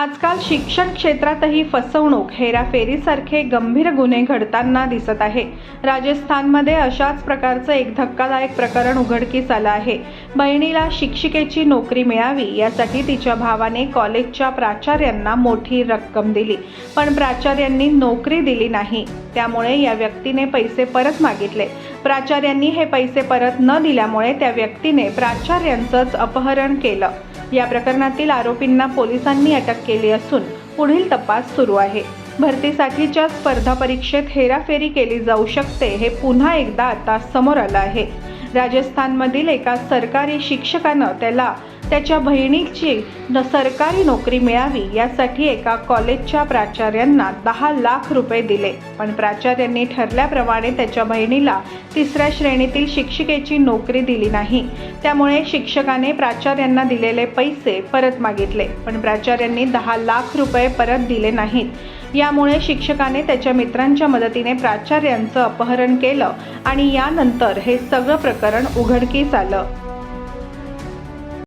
आजकाल शिक्षण क्षेत्रातही फसवणूक हेराफेरीसारखे गंभीर गुन्हे घडताना दिसत आहे. राजस्थानमध्ये अशाच प्रकारचं एक धक्कादायक प्रकरण उघडकीस आलं आहे. बहिणीला शिक्षिकेची नोकरी मिळावी यासाठी तिच्या भावाने कॉलेजच्या प्राचार्यांना मोठी रक्कम दिली. पण प्राचार्यांनी नोकरी दिली नाही. त्यामुळे या व्यक्तीने पैसे परत मागितले. प्राचार्यांनी हे पैसे परत न दिल्यामुळे त्या व्यक्तीने प्राचार्यांचंच अपहरण केलं. या प्रकरणातील आरोपींना पोलिसांनी अटक केली असून पुढील तपास सुरू आहे. भरतीसाठीच्या स्पर्धा परीक्षेत हेराफेरी केली जाऊ शकते हे पुन्हा एकदा आता समोर आलं आहे. राजस्थानमधील एका सरकारी शिक्षकानं त्याला त्याच्या बहिणीची न सरकारी नोकरी मिळावी यासाठी एका कॉलेजच्या प्राचार्यांना दहा लाख रुपये दिले. पण प्राचार्यांनी ठरल्याप्रमाणे त्याच्या बहिणीला तिसऱ्या श्रेणीतील शिक्षिकेची नोकरी दिली नाही. त्यामुळे शिक्षकाने प्राचार्यांना दिलेले पैसे परत मागितले. पण प्राचार्यांनी दहा लाख रुपये परत दिले नाहीत. यामुळे शिक्षकाने त्याच्या मित्रांच्या मदतीने प्राचार्यांचं अपहरण केलं आणि यानंतर हे सगळं प्रकरण प्रकरण उघडकीस आलं.